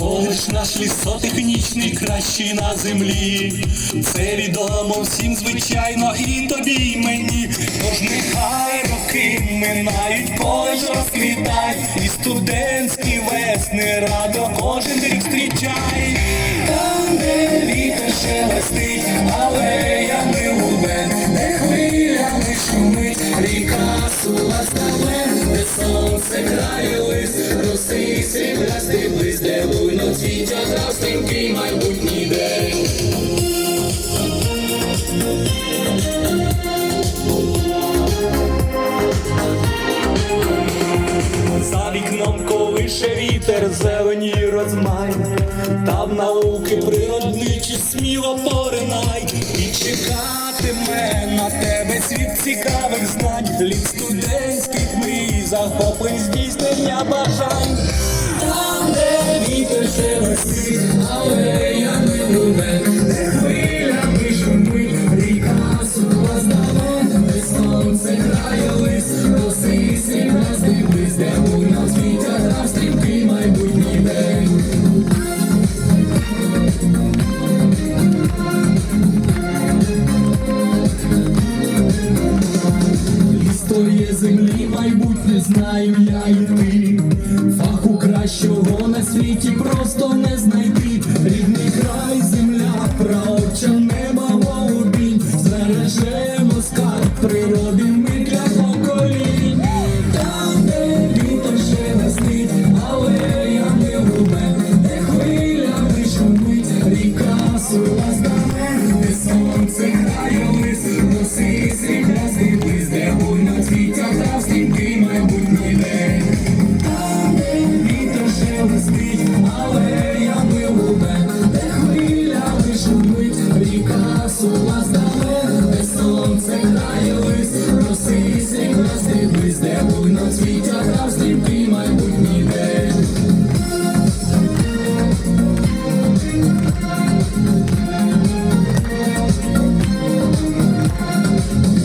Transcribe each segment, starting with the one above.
Колиш наш лісотехнічний кращий на землі. Це відомо всім, звичайно, і тобі, і мені. Тож нехай роки минають, колиш розквітай, і студентські весни радо кожен рік зустрічай. Там, де вітер шелестить, алеями губе, де хвилями шумить, ріка сула де грає лист, роси сріблястий близь, де буйно цвітя трав стрімкий майбутній день. За вікном колише вітер зелені розмай, там науки природничі сміло поринай, і чекатиме на тебе світ цікавих знань, захоплень здійснення бажань. Землі, майбутнє знаєм я і ти. Фаху кращого на світі просто не знайти. Рідний край, земля, праотча неба голубінь. Збережемо цвітя трав стрімкий майбутній день.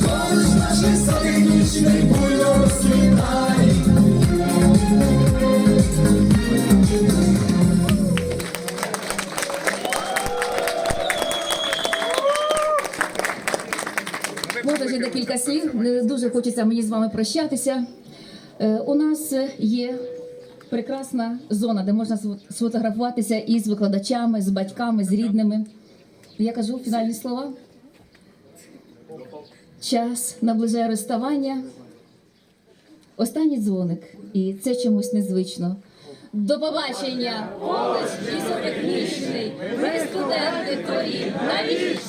Колиш наш лісотехнічний буйно ще декілька слів. Не дуже хочеться мені з вами прощатися. Е, У нас є прекрасна зона, де можна сфо- сфотографуватися із викладачами, з батьками, з рідними. Я кажу фінальні слова. Час наближає розставання. Останній дзвоник, і це чомусь незвично. До побачення! Коледж лісотехнічний, ви студенти твої, навіть